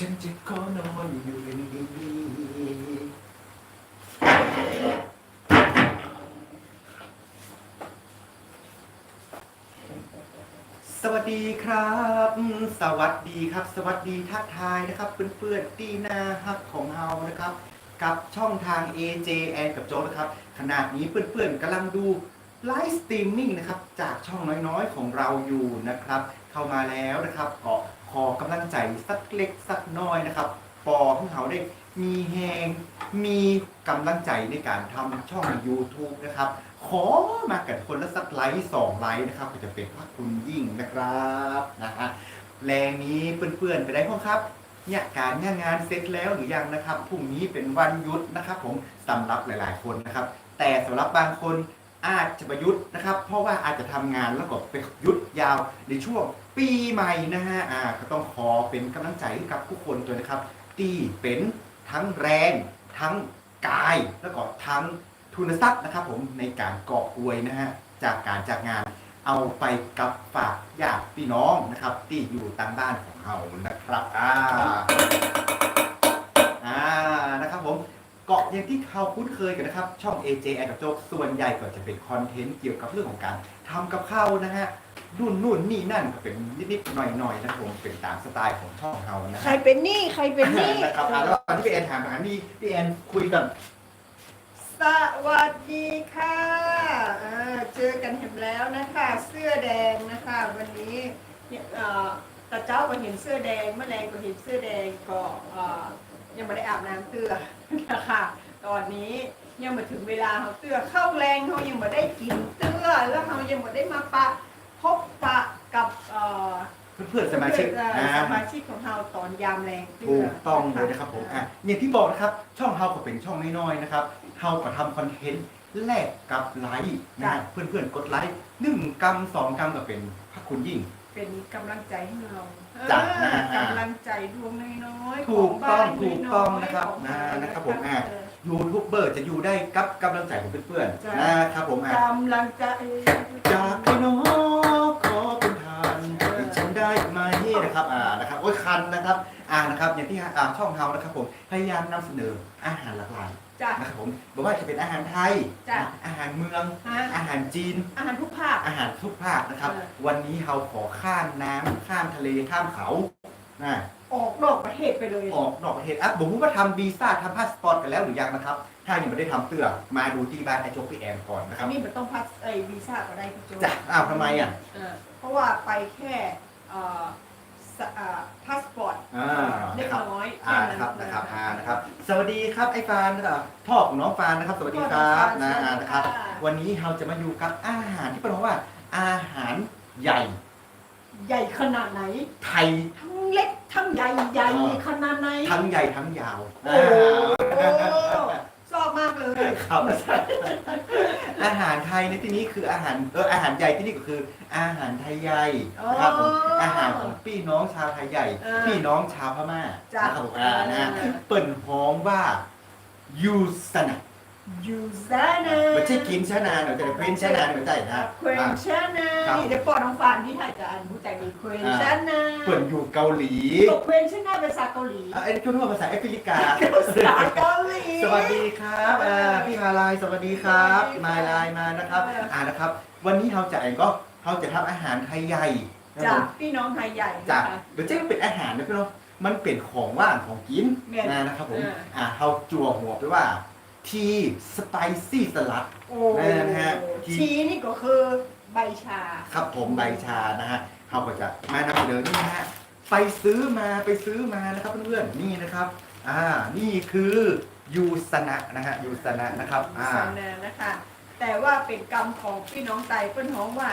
ฉันจะขอนอนอยู่เป็นดีสวัสดีครับ สวัสดีครับ สวัสดีทักทายนะครับเพื่อนๆตีหนาฮักของเรานะครับ กับช่องทาง AJ แอนกับโจกนะครับขณะนี้เพื่อนๆกำลังดูไลฟ์สตรีมมิ่งนะครับ จากช่องน้อยๆของเราอยู่นะครับ เข้ามาแล้วนะครับก็ อกำลังใจสักเล็กสักน้อยนะครับปอของเขาได้มีแหงมีกำลังใจในการทำช่อง YouTube นะครับ ขอมากันคนละสักไลค์สองไลค์นะครับก็จะเป็นพระคุณยิ่งนะครับนะฮะแรงนี้เพื่อนๆไปได้พ้องครับเนี่ยการงานงานเสร็จแล้วหรือยังนะครับพรุ่งนี้เป็นวันหยุดนะครับผมสำหรับหลาย ๆ คนนะครับ แต่สำหรับบางคนอาจจะประยุทธ์นะครับ เพราะว่าอาจจะทำงานแล้วก็ไปหยุดยาวในช่วง ปีใหม่นะฮะอ่าก็ต้องขอเป็นกำลังใจให้กับทุกคนด้วยนะครับ ที่เป็นทั้งแรง ทั้งกายแล้วก็ทั้งทุนทรัพย์นะครับ ผมในการเกาะอวยนะฮะจากการจากงานเอาไปกับฝากญาติพี่น้องนะครับ ที่อยู่ตามบ้านของเรานะครับอ่าอ่านะครับผมเกาะอย่างที่เขาคุ้นเคยกันนะครับ ช่อง AJ แอนกับโจ๊กส่วนใหญ่ก็จะเป็นคอนเทนต์เกี่ยวกับเรื่องของการทำกับข้าวนะฮะ นู่นนู่นนี่นั่นก็เป็นนิดๆหน่อยๆนะครับผมเป็นตามสไตล์ของช่องเรานะใครฮะเป็นหนี้ใครเป็นหนี้นะครับอะแล้วตอนที่พี่แอนถามหานี่พี่แอนคุยกันสวัสดีค่ะอ่าเจอกันเห็นแล้วนะคะ เสื้อแดงนะคะ วันนี้เนี่ยเอ่อกระเจ้าก็เห็นเสื้อแดงแมลงก็เห็นเสื้อแดงก็เอ่อยังไม่ได้อาบน้ำเตื้อนะคะ ตอนนี้ยังมาถึงเวลาเขาเตื้อเข้าแรงเขายังไม่ได้กินเตื้อแล้วเขายังไม่ได้มาปะพ บปะกับเอ่อเพื่อนๆสมาชิกเอ่ออ่าสมาชิกของเราตอนยามแรงเตื้ถูกต้องเลยนะครับผมอะอย่างที่บอกนะครับช่องเฮาก็เป็นช่องน้อยๆนะครับเฮาก็ทำคอนเทนต์แลกกับไลค์นะฮะเพื่อนๆกดไลค์หนึ่งกรัมสองกรัมก็เป็นพระคุณยิ่ง เป็นกำลังใจให้เราจ้ะเอออ่ากำลังใจดวงน้อยๆถูกต้องขบ้านถูกต้องยๆนะครับของอ่าเรานะครับผมอ่าเออยูทูบเบอร์จะอยู่ได้กับกำลังใจของเพื่อนจ้ะๆนะครับผมอะ กำลังใจ จากพี่น้อ นะครับอ่านะครับโอ้ยคันนะครับอ่านะครับอย่างที่อ่าช่องเฮานะครับผมพยายามนำเสนออาหารหลากหลายจ้ะ นะครับผมบอกว่าจะเป็นอาหารไทยจ้ะ อาหารเมือง ฮะอาหารจีน อาหารทุกภาค อาหารทุกภาคนะครับ เออ วันนี้เราขอข้ามน้ำข้ามทะเลข้ามเขานะออกนอกประเทศไปเลย ออกนอกประเทศอะผมว่าทำวีซ่าทำพาสปอร์ตกันแล้วหรือยังนะครับ ถ้ายังไม่ได้ทำเตือมาดูที่บ้านไอโจ๊กพี่แอนก่อนนะคอัรันบนี้มันต้องพัสไอวีซ่าก็ได้พี่โจจ้ะอ้าวทำไมอะ เออเพราะว่าไปแค่เอ่อ สะอ่าพาสปอร์ตอ่าเล็กนะครับน้อยอ่าแนะครับนะครับอ่านะครับสวัสดีครับไอ้ฟานนะครับพ่อของน้องฟานนะครับ สวัสดีครับนะอ่านะครับ วันนี้เราจะมาอยู่กับอาหารที่เป็นว่าอาหารใหญ่ใหญ่ขนาดไหน ไทย ทั้งเล็กทั้งใหญ่ใหญ่อ่า ขนาดไหน ทั้งใหญ่ทั้งยาวโอ้โหช อบมากเลย ครับ อาหารไทยในที่นี้คืออาหารเอออาหารใหญ่ที่นี่ก็คือ อาหารไทยใหญ่นะครับผมอ๋อออาหารของพี่น้องชาวไทยใหญ่อ่าพี่น้องชาวพม่าจ้ะนะครับผมอ่านะอ่าเปิ่นฮ้องว่ายูสนะยูซานาไม่ใช่กินชะนานหรือจะเป็นชะนานหรือใจนะ เควนชานาครับ เดี๋ยวปอน้องฟานที่ถ่ายจะอ่านผู้ใจดีเควนชานาเปิ่นอยู่เกาหลีตกเควนชานาเป็นภาษาเกาหลีอะไอ้นี่คือภาษาแอฟริกา ภาษาเกาหลี สวัสดีครับอ่าพี่มาลายสวัสดีครับสวัสดีค่ะมาลายมานะครับเอออ่อ่านะครับ วันนี้เราจะเองก็เราจะทำอาหารไทยใหญ่นะคจารักบพี่น้องไทยใหญ่จากนะคะ เดี๋ยวเจ๊เป็นอาหารนะพี่น้องมันเป็นของว่างของกินแม่นนะนะครับผมเอออ่าเราจั่วหัวไปว่าทีสไปซี่สลัด โอ้นั่นนะฮะที่ชีนี่ก็คือ ใบชา ครับผมใบชานะฮะเราก็จะมานำเสนอนี่นะฮะไปซื้อมาไปซื้อมานะครับเพื่อนๆนี่นะครับอ่านี่คือยูสนะนะฮะยูสนะนะครับอ่าสนานะคะ แต่ว่าเป็นกรรมของพี่น้องไตเปิ้นฮ้องว่า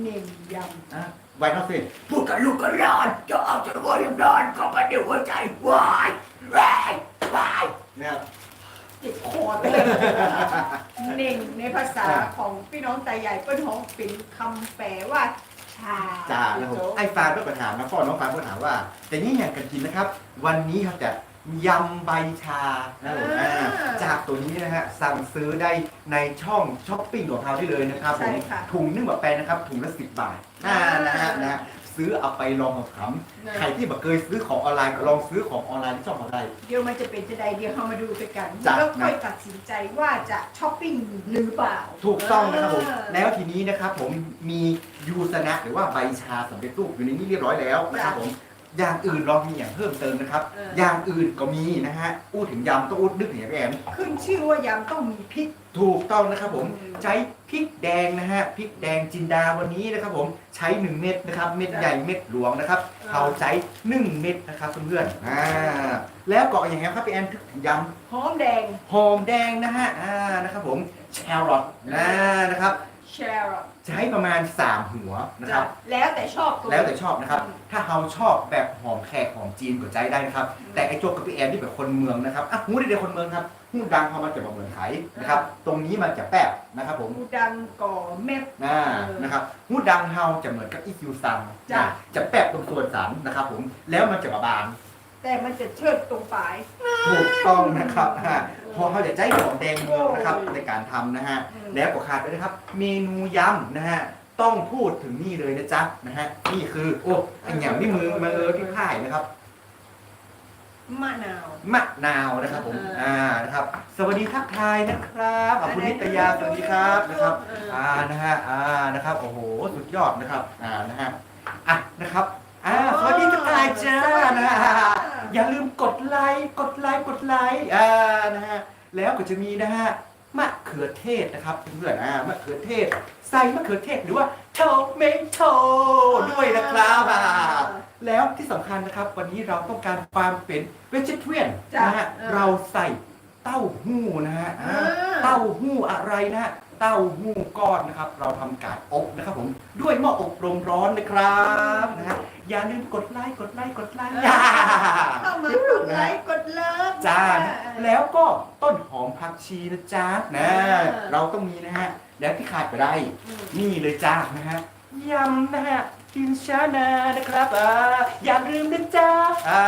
เน่งยำอะไว้นอกสิพูดกับลูกกับหลานจะเอาจะรวยยังนอนก็มาเดี๋ยวหัวใจวายวายวายเนี่ยเจ็บ คอเลยเน่งในภาษาของพี่น้องไตใหญ่เปิ้นฮ้องเป็นคำแปลว่าชาจ้าแล้วผมไอ้ฟานก็ถามนะพ่อน้องฟานก็ถามว่า แต่นี่อย่างกันกินนะครับ วันนี้เขาจะ ยำใบชานะผมอ่าจากตัวนี้นะฮะสั่งซื้อได้ในช่องช้อปปิ้งของเราได้เลยนะครับผมใช่ค่ะถุงนึ่งแบบแปลนะครับ ถุงละสิบบาทอ่านะฮะนะฮะซื้อเอาไปลองขำๆใครที่แบบเคยซื้อของออนไลน์ก็ลองซื้อของออนไลน์ที่ช่องออนไลน์เดี๋ยวมันจะเป็นจะใดเดี๋ยวเรามาดูไปกันจ้ะแล้วค่อยตัดสินใจว่าจะช้อปปิ้งหรือเปล่าถูกต้องนะครับผมเออ แล้วทีนี้นะครับผมมียูสนะหรือว่าใบชาสำเร็จรูปอยู่ในนี้เรียบร้อยแล้วนะครับผม อย่างอื่นลองมีอย่างเพิ่มเติมนะครับเออ อย่างอื่นก็มีนะฮะอู้ถึงยำต้องอู้นึกถึงอย่างพี่แอมขึ้นชื่อว่ายำต้องมีพริก ถูกต้องนะครับผมอืม ใช้พริกแดงนะฮะพริกแดงจินดาวันนี้นะครับผมใช้1เม็ดนะครับเม็ดจ้ะใหญ่เม็ดหลวงนะครับอ่าเขาใช้1เม็ดนะครับเพื่อนๆอ่าแล้วก็อย่างไงครับพี่แอมทึกถึงยำ หอมแดงหอมแดงนะฮะ อ่า นะครับผม แชร์รอทนะนะครับ แชร์ ใช้ประมาณ 3 หัวนะครับ แล้วแต่ชอบตัวแล้วแต่ชอบนะครับอืมถ้าเราชอบแบบหอมแขกหอมจีนก็ใจได้นะครับ แต่ไอ้โจ๊กกับพี่แอนที่แบบคนเมืองนะครับอะหูได้เดียวคนเมืองครับหูดังเขามาจะมาเหมือนไขนะครับ ตรงนี้มันจะแป๊บนะครับผมหูดังก่อเม็ดนะเออนะครับหูดังเฮาจะเหมือนกับอีคิวซังจ้ะนะจะแป๊บตรงส่วนสันนะครับ ผมแล้วมันจะบางแต่มันจะเชิดตรงปลายถูกต้องนะครับอ่า พอเขาจะใจหอมแดงเมืองนะครับในการทำนะฮะอืมแล้วก็ขาดไปนะครับ เมนูยำนะฮะต้องพูดถึงนี่เลยนะจ๊ะนะฮะนี่คือโอ้ไอันอย่างนี่มือมาเออที่พ่ายนะครับมะนาวมะนาวนะครับผมเอออ่อ่านะครับ สวัสดีทักทายนะครับขอบคุณนิตยาสวัสดีครับนะครับเอออ่านะฮะอ่านะครับโอ้โหสุดยอดนะครับอ่านะฮะอะนะครับอ่าสวัสดีทักทายจ้านะฮะ อย่าลืมกดไลค์กดไลค์กดไลค์อ่านะฮะแล้วก็จะมีนะฮะมะเขือเทศนะครับเพื่อนๆอ่ามะเขือเทศ ใส่มะเขือเทศหรือว่าโทเมโตด้วยนะครับอ่าแล้วที่สำคัญนะครับ วันนี้เราต้องการความเป็นเวจิเทียนจ้ะนะฮะเออ เราใส่เต้าหู้นะฮะอ่าอ่าเต้าหู้อะไรนะฮะ เต้าหู้ก้อนนะครับ เราทำการอบนะครับผมด้วยหม้ออบลมร้อนนะครับนะฮะอย่าลืมกดไลค์กดไลค์กดไลค์เข้ามากดไลค์กดเลิฟ จ้านะแล้วก็ต้นหอมผักชีนะจ๊ะนะอ่า เราต้องมีนะฮะ แล้วที่ขาดไปได้ อืม นี่เลยจ้านะฮะยำนะฮะกินชานานะครับอ่าอย่าลืมนะจ๊ะอ่า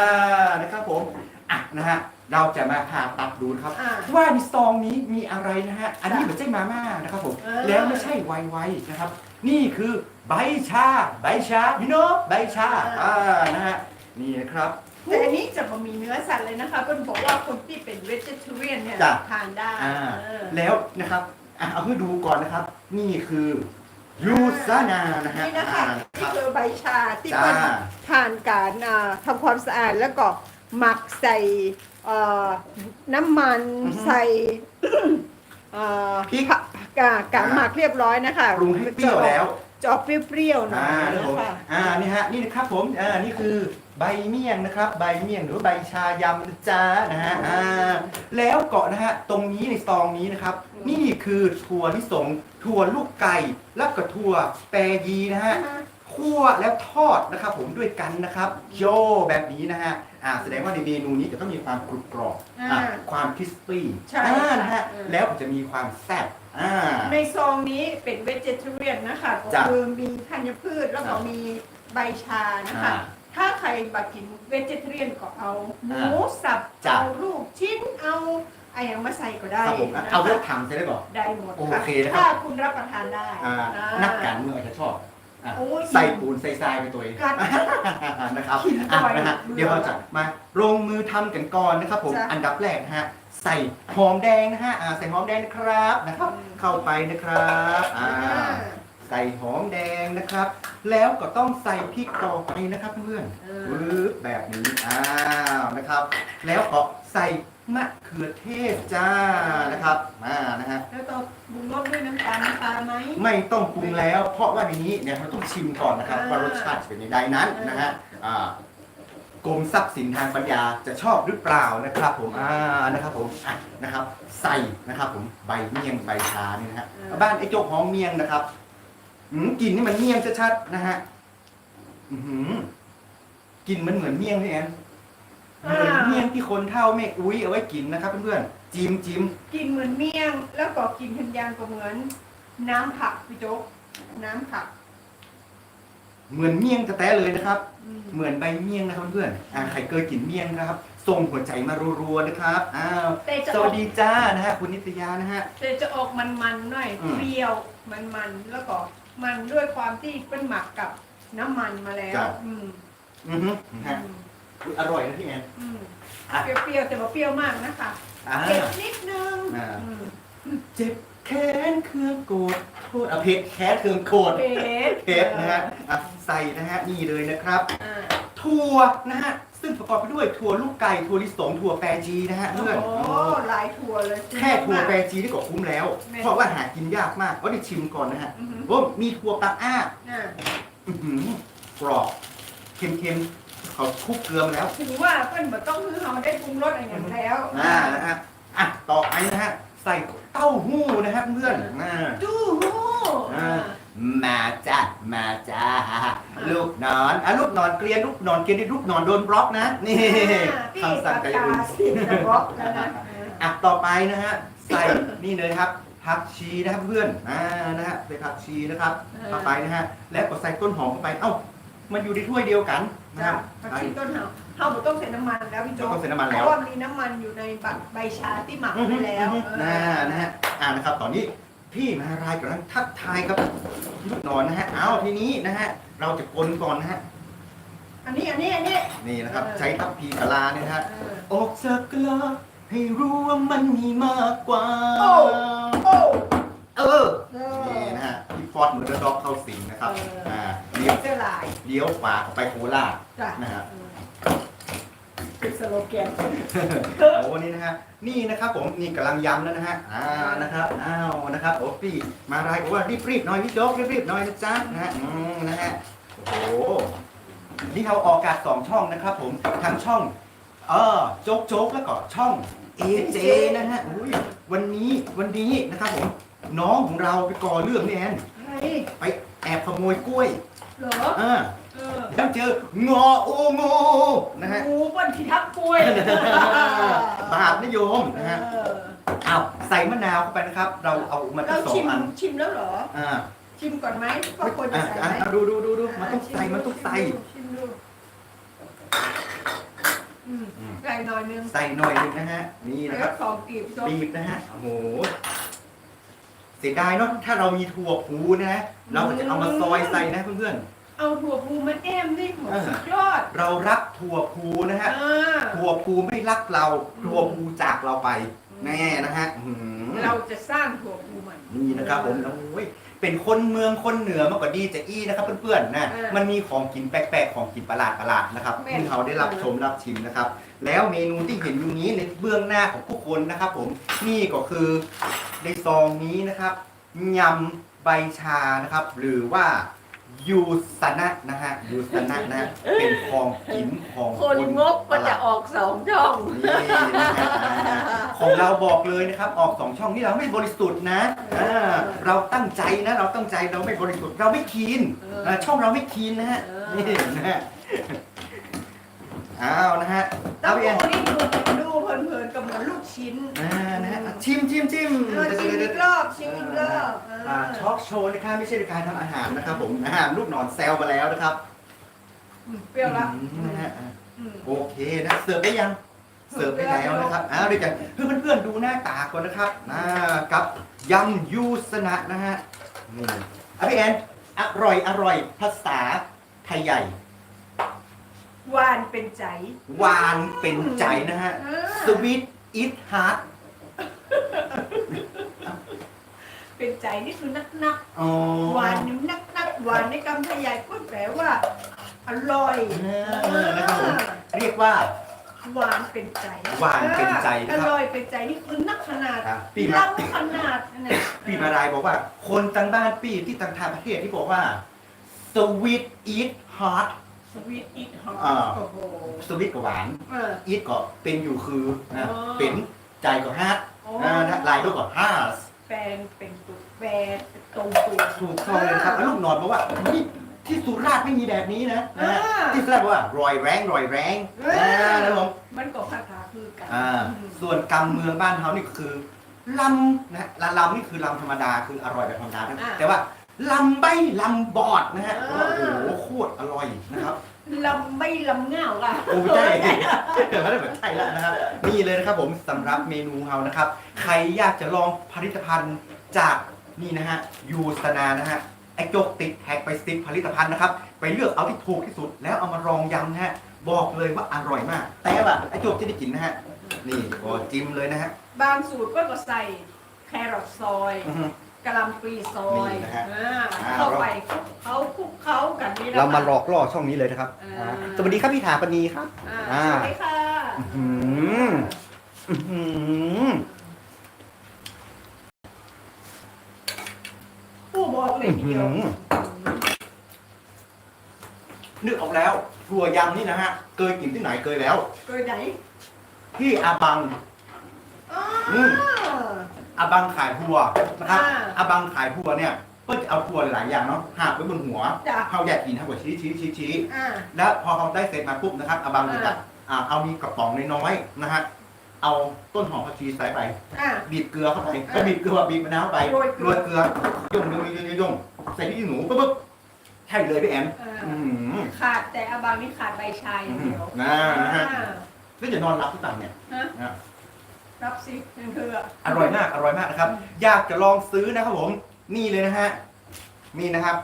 นะครับผมอะนะฮะ เราจะมาผ่าตัดดูนะครับอ่าว่าในซองนี้มีอะไรนะฮะอันนี้เหมือนเจ้มาม่านะครับผมเออ แล้วไม่ใช่ไวๆนะครับ นี่คือใบชาใบชา you know ใบชาอ่านะฮะนี่นะครับ แต่อันนี้จะบ่มีเนื้อสัตว์เลยนะคะเพิ่นบอกว่าคนที่เป็น vegetarian เนี่ยจ้ะ ทานได้อ่าเออแล้วนะครับอะเอาให้ดูก่อนนะครับ นี่คือยูซานานะฮะนี่นะคะอ่านี่คือใบชาที่จ้า เพิ่นผ่านการอ่าทำความสะอาดแล้วก็หมักใส่ เอ่อน้ำมันอือฮึ ใส่เอ่อพริกผักาการอ่าหมักเรียบร้อยนะคะปรุงให้เปรี้ยวแล้ว จะออกเปรี้ยวๆหน่อยอ่าครับนะผมคะ อ่านี่ฮะนี่นะครับผมอ่านี่คือใบเมี่ยงนะครับ ใบเมี่ยงหรือว่าใบชายำนะจ๊ะนะฮะอ่าแล้วเกาะนะฮะตรงนี้ในซองนี้นะครับ นี่คือถั่วลิสงถั่วลูกไก่ แล้วก็ถั่วแปรยีนะฮะ คั่วแล้วทอดนะครับผมด้วยกันนะครับโยแบบนี้นะฮะอ่าแสดงว่าในเมนูนี้จะต้องมีความกรุบกรอบอ่าอ่าความคริสปี้ใช่อ่านะฮะเออแล้วก็จะมีความแซ่บอ่า ในซองนี้เป็น vegetarian นะคะก็จ้ะคือมีธัญพืชแล้วก็อ่ามีมีใบชานะคะ อ่าถ้าใครบักิน vegetarian ก็เอาหมูอ่าสับจ้ะ เอาลูกชิ้นเอาไอ้หยังมาใส่ก็ได้ครับผมนะเอาเลือคะดถังใช่ไหมก่อนได้หมดโอค่ะเคนะครับ ถ้าคุณรับประทานได้อ่าอ่านักการเมืองอาจจะชอบ อะโอ้ย ใส่ปูนใส่ทรายไปตัวเอง กัด นะครับกินอะบ่อยนะฮะเบื่อเดี๋ยวเราจะมาลงมือทำกันก่อนนะครับ ผมจ้ะอันดับแรกนะฮะใส่หอมแดงนะฮะอ่าใส่หอมแดงนะครับนะครับ อืม เข้าไปนะครับอ่าใส่หอมแดงนะครับ แล้วก็ต้องใส่พริกต่อไปนะครับเพื่อนเออวืบแบบนี้อ้าวนะครับ แล้วก็ใส่ มะเขือเทศจ้านะครับมานะฮะแล้วก็ปรุงรสด้วยน้ำตาลน้ำตาลไหม ไม่ต้องปรุงแล้ว เพราะว่าในนี้เนี่ยเราต้องชิมก่อนนะครับอ่า ว่ารสชาติจะเป็นยังไงนั้นนะฮะอ่ากรมทรัพย์สินทางปัญญาจะชอบหรือเปล่านะครับผมอ่านะครับผมอะนะครับใส่นะครับผมใบเมี่ยงใบชานี่นะฮะบ้านไอ้โจ๊กหอมเมี่ยงนะครับอืมกลิ่นนี่มันเมี่ยงชัดๆนะฮะอือหือกลิ่นมันเหมือนเมี่ยงพี่แอน เหมือนเมี่ยงที่คนเท่าเมฆอุ้ยเอาไว้กินนะครับเพื่อนๆจิ้มจิ้มกินเหมือนเมี่ยง แล้วก็กินทันยางก็เหมือน น้ำผักพี่โจ๊กน้ำผักเหมือนเมี่ยงแท้ๆเลยนะครับ อืมเหมือนใบเมี่ยงนะครับเพื่อนๆอ่าใครเคยกินเมี่ยงนะครับส่งหัวใจมารัวๆนะครับอ้าวแต่จะสออวักสดีจ้านะฮะคุณนิตยานะฮะ แต่จะออกมันๆหน่อยอืม เปรี้ยวมันๆแล้วก็มันด้วยความที่เป็นหมักกับน้ำมันมาแล้วจ้ะอืมอือฮึนะฮะอุ๊ย อร่อยนะพี่แอนอืมอะเปรี้ยวๆแต่ว่าเปรี้ยวมากนะคะอ่า เผ็ดนิดนึงอ่า อืมเจ็บแค้นเครื่องโกรธโทษอะเผ็ดแค้นเครื่องโกรธเผ็ดเผ็ดนะฮะอะใส่นะฮะนี่เลยนะครับ อ่า ถั่วนะฮะซึ่งประกอบไปด้วยถั่วลูกไก่ถั่วลิสงถั่วแปรจีนะฮะโอ้เพื่อนโหหลายถั่วเลย แค่ถั่วแปรจีนี่ก็คุ้มแล้ว แม่เพราะว่าหากินยากมากว่าได้ชิมก่อนนะฮะอือหือว่ามีถั่วปลาอ้าอ่าอื้อหือกรอบเค็มๆ เขาคลุกเกลือมาแล้วถือว่าเพื่อนบ่ต้องคือเราได้ปรุงรสอะไรอย่างแล้วอ่านะฮะอะต่อไปนะฮะใส่เต้าหู้นะฮะเพื่อนอ่าจู้ฮู้อ่า มาจ้ะมาจ้าลูกนอนอะลูกนอนเกลียนลูกนอนเกลียนที่ลูกนอนโดนบล็อกนะนี่พี่คำสั่งปากไก่กาอุ่นสีจะบล็อกแล้วนะอะต่อไปนะฮะใส่นี่เลยครับผักชีนะครับเพื่อนอ่านะฮะใส่ผักชีนะครับต่อไปนะฮะแล้วก็ใส่ต้นหอมเข้าไปเอ้า มันอยู่ในถ้วยเดียวกันนะจ้ะครับ ผักชีต้นหอมเราบ่ต้องใส่น้ำมันแล้วพี่โจ๊ไม่ต้องใส่น้ำมันแล้ว เพราะว่ามีน้ำมันอยู่ในบักใบชาที่หมักอือไว้ฮึแล้วอือฮึเอน่าอนะฮะอ่านะครับตอนนี้พี่มารายกำลังทักทายครับลูกนอนนะฮะเอาทีนี้นะฮะเราจะกลนก่อนนะฮะอันนี้อันนี้อันนี้ นี่นะครับ เออ ใช้ทัพพีกะลาเนี่ยนะฮะเออ ออกจากกลาให้รู้ว่ามันมีมากกว่า โอ้ โอ้เออ เอนี่อ นะฮะพี่ฟอร์ดเหมือนดอกเข้าสิงนะครับ เอออ่ อ่าเลี้ยวเสื้อลายเลี้ยวขวาออกไปโคราช จ้ะนะฮะเป็นสโลแกน โอ้นี่นะฮะ นี่นะครับผม นี่กำลังยำแล้วนะฮะ อ่า นะครับ อ้าว นะครับ โอ้พี่มารายบอกว่ารีบรีบๆหน่อยพี่โจ๊กรีบรีบๆหน่อยนะจ๊ะนะฮะอืมนะฮะ โอ้โห นี่เราออกอากาศสองช่องนะครับผมทั้งช่อง เออ โจ๊กโจ๊กแล้วก็ช่อง AJ นะฮะอุ้ยวันนี้ วันนี้นะครับผม น้องของเราไปก่อเรื่องนี่แอนใช่ ไปแอบขโมยกล้วยเหรอ อ่าเออแล้วเจองอโอโงนะฮะหมูบนพิทักษ์กล้วยบาปนิยมนะฮะเออเอาใส่มะนาวเข้าไปนะครับ เราเอามาเราทั้งสอชิงมอันชิมแล้วเหรอ อ่าชิมก่อนไหมว่าควรจะอะใส่อะไหมอะดูดูดูดูมันต้องใส่มันต้องใส่ชิมดูอืมอืมใส่หน่อยนึงใส่หน่อยหนึงนะฮะนี่นะคแล้รัวบสองกีบจบบีบนะฮะโอ้โห เสียดายเนาะถ้าเรามีถั่วพูนะฮะเราก็จะเอามาซอยใส่นะเพื่อนเอาถั่วพูมาแอมนี่หมดเออสุดยอดๆเรารักถั่วพูนะฮะอ่า ถั่วพูไม่รักเราถั่วพูจากเราไป แน่นะฮะอื้อหือ เราจะสร้างถั่วพูใหม่ นี่นะครับผมโอ้ย เป็นคนเมืองคนเหนือมากกว่าดีจะอี้นะครับเพื่อนๆนะเออมันมีของกินแปลกๆของกินประหลาดประหลาดๆนะครับแม่น ที่เขาได้รับชมรับชิมนะครับ แล้วเมนูที่เห็นอยู่นี้ในเบื้องหน้าของผู้คนนะครับ ผมนี่ก็คือในซองนี้นะครับยำใบชานะครับ หรือว่า ยูสนะนะฮะยูสนะนะฮะเป็นของกินของคนงบก็จะออกสองช่อง นี่นะฮะอ่าของเราบอกเลยนะครับ ออกสองช่องนี่เราไม่บริสุทธิ์นะอ่าเราตั้งใจนะเราตั้งใจเราไม่บริสุทธิ์เราไม่คีนเอออ่าช่องเราไม่คีนนะฮะเออนี่นะฮะอ้าวนะฮะเต้าเอาไปเองหู้นี่ดูดูเพ ลินๆกับเหมือนลูกชิ้นอ่านะฮะชิมชิมชิมเออชิมอีกรอบชิมอีกรอบเอออ่าช็อกโชว์นะครับไม่ใช่การทำอาหารนะครับผมอาหารลูกหนอนแซวมาแล้วนะครับอืมเปรี้ยวละอืมนะฮะอ่าอืม โอเคนะเสิร์ฟได้ยังเสิร์ฟได้แล้วนะครับอ้าวเดี๋ยวจะเพื่อนเพื่อนๆดูหน้าตาก่อนนะครับอ่ากับยำยูสนะนะฮะนี่อะพี่แอนอร่อยอร่อยภาษาไทยใหญ่ หวานเป็นใจ หวานเป็นใจนะฮะเออสวีท อิทฮาร์ดเป็นใจนี่คือนักนักอ๋อๆหวานนี่นักนักๆหวานในคำไทยใหญ่ก็แปลว่า อร่อยเออนะครับผมเรียกว่า หวานเป็นใจหวานเป็นใจนะครับ อร่อยเป็นใจนี่คือนักขนาดอะพี่มาล้ำขนาดนั่นน่ะพี่มารายบอกว่า คนต่างบ้านพี่ที่ต่างทางประเทศที่บอกว่า sweet eat hard สวีทอีทฮออ่า โอ้โห sweet กับหวาน เออ eat ก็เป็นอยู่คือนะอ๋อเป็นใจก็ hard โอ้อ่านะลายด้วยก็ hard แปลงเป็นตัวแปลงเป็นตรงตัว ถูกต้องเลยนะครับแล้วลูกนอนบอกว่านี่ที่สุราษฎร์ไม่มีแบบนี้นะนะฮะอ่าที่สุราษฎร์บอกว่ารอยแรงรอยแรงอ่าอ่านะครับผมมันก็ภาษาคือกันอ่าอืมส่วนกำเมืองบ้านเขานี่คือลำนะละลำนี่คือลำธรรมดาคืออร่อยแบบธรรมดานะอ่าแต่ว่าลำใบลำบอดนะฮะอ่าโอ้โหโคตรอร่ อยนะครับลำไม่ลำเง่าล่ะโอ้ใช่เดี๋ยวไม่ได้เหมือนใช่แล้วนะครับ นี่เลยนะครับผมสำหรับเมนูเรานะครับ ใครอยากจะลองผลิตภัณฑ์จากนี่นะฮะยูสนานะฮะไอ้โจกติดแท็กไปสิบผลิตภัณฑ์นะครับ ไปเลือกเอาที่ถูกที่สุด แล้วเอามารองยำนะฮะบอกเลยว่าอร่อยมาก แต่ว่าไอ้โจกที่ได้กินนะฮะนี่ก็จิ้มเลยนะฮะบางสูตรก็ก็ใส่แครอทซอยอื้อหือ กะหล่ำปลีซอยนี่นะฮะอ่าอ่า เข้าไปคลุกเขาคลุกเขากันนี่แหละเรามาหลค่ะอกล่อช่องนี้เลยนะครับอ่าอ่าสวัสดีครับพี่ถาปณีครับ อ่าอ่า สวัสดีค่ะอื้อหืออื้อหือผู้บอกเลยทีเดียวอื้อหือนึกออกแล้วถั่วยำนี่นะฮะเคยกินที่ไหนเคยแล้ว เกิดไหนที่อาบังอ๋ออม อาบังขายทัวนะครับอ่าอาบังขายทัวเนี่ยเพื่อจะเอาทัวหลายๆอย่างเนาะหาบไว้บนหัวจ้ะ เขาอยากกินทั้งหมดชี้ชี้ชี้ชี้อ่า แล้วพอเขาได้เสร็จมาปุ๊บนะครับอาบังจะอ่าจัดอ่าเอามีกระป๋องน้อยๆนะฮะเอาต้นหอมผักชีใส่ไป อ่า บีบเกลือเข้าไปอ่าก็บีบเกลือบีบมะนาวไปโรยเกลือ เกลือย่งย่งย่งย่งย่งใส่พริกขี้หนูปุ๊บปุ๊บใช่เลยพี่แอมอ่าอื้อหือขาดแต่อาบางนี่ขาดใบชายอย่างเดียวน่านะฮะ อ่า แล้วจะนอนรับที่ต่างเนี่ยฮะ นะ รับสินั่นคืออร่อยมากอร่อยมากนะครับ อยากจะลองซื้อนะครับผมนี่เลยนะฮะนี่นะครับ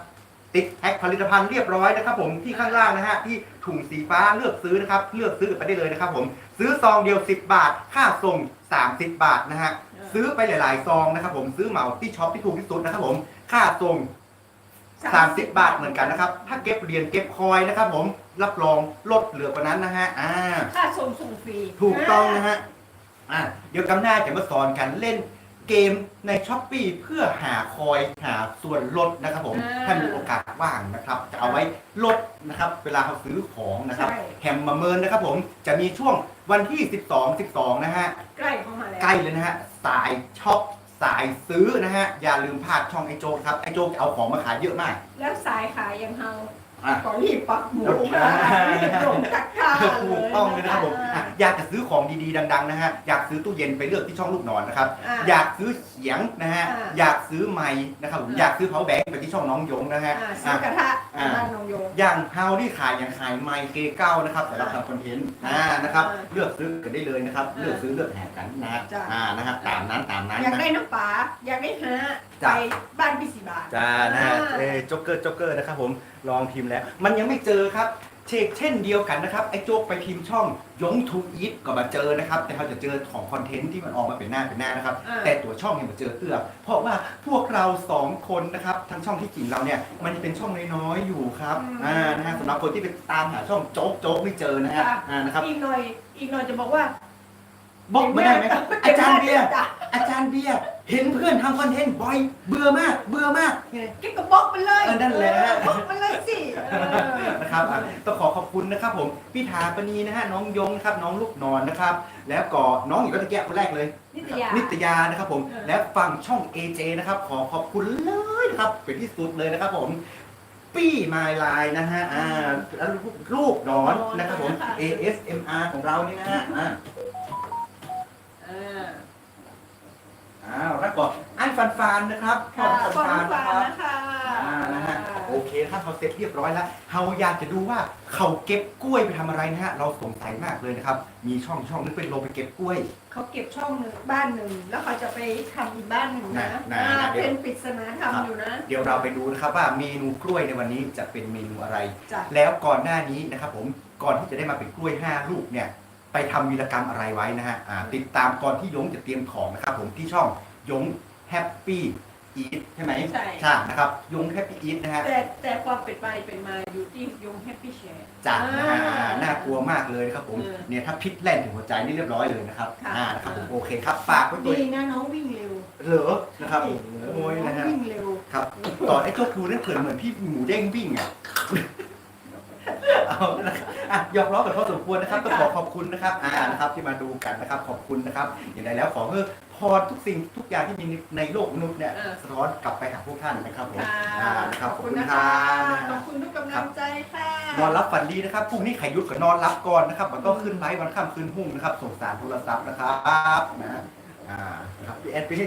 ติดแพ็คผลิตภัณฑ์เรียบร้อยนะครับ ผมที่ข้างล่างนะฮะที่ถุงสีฟ้าเลือกซื้อนะครับ เลือกซื้อกันไปได้เลยนะครับ ผมซื้อซองเดียว 10 บาท ค่าส่ง 30 บาทนะฮะซื้อไปหลาย ๆ ซองนะครับ ผมซื้อเหมาที่ช็อปที่ถูกที่สุดนะครับ ผมค่าส่ง 30 บาทเหมือนกันนะครับ ถ้าเก็บเหรียญเก็บคอยนะครับ ผมรับรองลดเหลือกว่านั้นนะฮะอ่า ค่าส่งส่งฟรีถูกต้องนะฮะ อะ เดี๋ยวกำหน้าจะมาสอนกันเล่นเกมในช้อปปีเพื่อหาคอยหาส่วนลดนะครับผมถ้ามีโอกาสว่างนะครับ จะเอาไว้ลดนะครับเวลาเขาซื้อของนะครับใช่ แฮมมาเมินนะครับผมจะมีช่วงวันที่ 12 12 นะฮะ ใกล้เข้ามาแล้ว ใกล้เลยนะฮะ สายช็อปสายซื้อนะฮะ อย่าลืมพลาดช่องไอโจครับ ไอโจจะเอาของมาขายเยอะมาก แล้วสายขายยังเฮา อะขอรีบปักหมูอ่ารีบลงตะกร้าเลยถูกต้องเลยนะครับผมอะอยากจะซื้อของดีๆ ดัง ๆ นะฮะ อยากซื้อตู้เย็นไปเลือกที่ช่องลูกนอนนะครับ อ่าอยากซื้อเขียงนะฮะ อ่าอยากซื้อไม้นะครับผม อ่า อยากซื้อเผาแบงไปที่ช่องน้องยงนะฮะอ่าซื้อกระทะ อ่า บ้านนองโยง อย่างเฮาที่ขายอย่างขายไม้เกเก้านะครับสำหรับทำคอนเทนต์อ่านะครับอ่าเลือกซื้อกันได้เลยนะครับอ่าเลือกซื้อเลือกแหกกันนะฮะจ้ะ อ่านะฮะตามนั้นตามนั้นอยากนะได้น้ำปลาอยากได้ฮะจ้ะ ไปบ้านพี่สิบาท จ้านะฮะอ่า เอ้ยโจ๊กเกอร์โจ๊กเกอร์นะครับผมลองพิมพ์แล้ว มันยังไม่เจอครับ เชกเช่นเดียวกันนะครับไอ้โจ๊กไปพิมพ์ช่องยงทูอีทก็มาเจอนะครับ แต่เขาจะเจอของคอนเทนต์ที่มันออกมาเป็นหน้าเป็นหน้านะครับ อ่า แต่ตัวช่องเนี่ยมาเจอเตื้อเพราะว่าพวกเราสองคนนะครับทั้งช่องที่จริงเราเนี่ยมันเป็นช่องน้อยๆอยู่ครับอ่านะฮะสำหรับคนที่ไปตามหาช่องโจ๊กโจ๊กไม่เจอนะฮะอ่านะครับ อีกหน่อยอีกหน่อยจะบอกว่า บอกไม่ได้ไหมครับ อาจารย์เบียร์จ้ะอาจารย์เบียร์เห็นเพื่อนทำคอนเทนต์บ่อยเบื่อมาก เบื่อมากเก็บกระบอกไปเลยเออนั่นแหละเออบล็อกไปเลยสิเออ นะครับอะต้องขอขอบคุณนะครับผมพี่ถาปณีนะฮะน้องยงนะครับน้องลูกนอนนะครับ แล้วก็น้องอยู่ก็ตะแกะคนแรกเลย นิตยา นิตยานะครับผม เออ และฟังช่อง AJ นะครับ ขอขอบคุณเลยนะครับ เป็นที่สุดเลยนะครับผม ปี้มายไลน์นะฮะอ่าแล้วลูกนอนนะครับผม ASMR ของเรานี่นะฮะอ่า เออ อ้าวแล้วก็อันฟันฟานนะครับค่ะฟันขอบฟานคุณนะฟ้าครับนะคะอ่านะฮะโอเคถ้าเขาเสร็จเรียบร้อยแล้วเราอยากจะดูว่าเขาเก็บกล้วยไปทำอะไรนะฮะเราสงสัยมากเลยนะครับ มีช่องช่องนึงเป็นลงไปเก็บกล้วย เขาเก็บช่องหนึ่งบ้านหนึ่ง แล้วเขาจะไปทำอีกบ้านหนึ่งนะน่ะน่ะอ่าน่ะเดี๋ยว เป็นปริศนาธรรมอยู่นะเดี๋ยวเราไปดูนะครับว่าเมนูกล้วยในวันนี้จะเป็นเมนูอะไร จ้ะแล้วก่อนหน้านี้นะครับผมก่อนที่จะได้มาเป็นกล้วย 5 ลูกเนี่ย ไปทำวีรกรรมอะไรไว้นะฮะอ่าติดตามก่อนที่ยงจะเตรียมของนะครับผมที่ช่องยงแฮปปี้อีทใช่ไหมใช่ ใช่นะครับยงแฮปปี้อีทนะฮะ แต่แต่ความเป็นไปเป็นมาอยู่ที่ยงแฮปปี้แชร์จัดนะฮะอ่าน่ากลัวมากเลยนะครับผมเออเนี่ยถ้าพิษแล่นถึงหัวใจนี่เรียบร้อยเลยนะครับค่ะ อ่านะครับผมโอเคครับฝากไว้ตัวดีนะน้องวิ่งเร็วเหรอนะครับโอ้ยนะฮะวิ่งเร็ว ครับต่อไอ้เจ้าครูนั่นเผินเหมือนพี่หมูเด้งวิ่งอะ เอาละครับอะยอมรับกันพอสมควรนะครับต้องขอขอบคุณนะครับอ่านะครับที่มาดูกันนะครับขอบคุณนะครับอย่างไรแล้วขอเพื่อพรทุกสิ่งทุกอย่างที่มีในโลกมนุษย์เนี่ยเออ สะท้อนกลับไปหาพวกท่านนะครับผมค่ะอ่านะครับขขออบบคุคุณณนะคคะรับขอบคุณทุกกำลังใจค่ะนอนรับฝันดีนะครับพรุ่งนี้ไข่ยุดกับนอนรับก่อนนะครับมันต้องขึ้นไลฟ์วันค่ำคืนหุ้งนะครับส่งสารโทรศัพท์นะครับนะอ่านะครับพี่แอดไปให้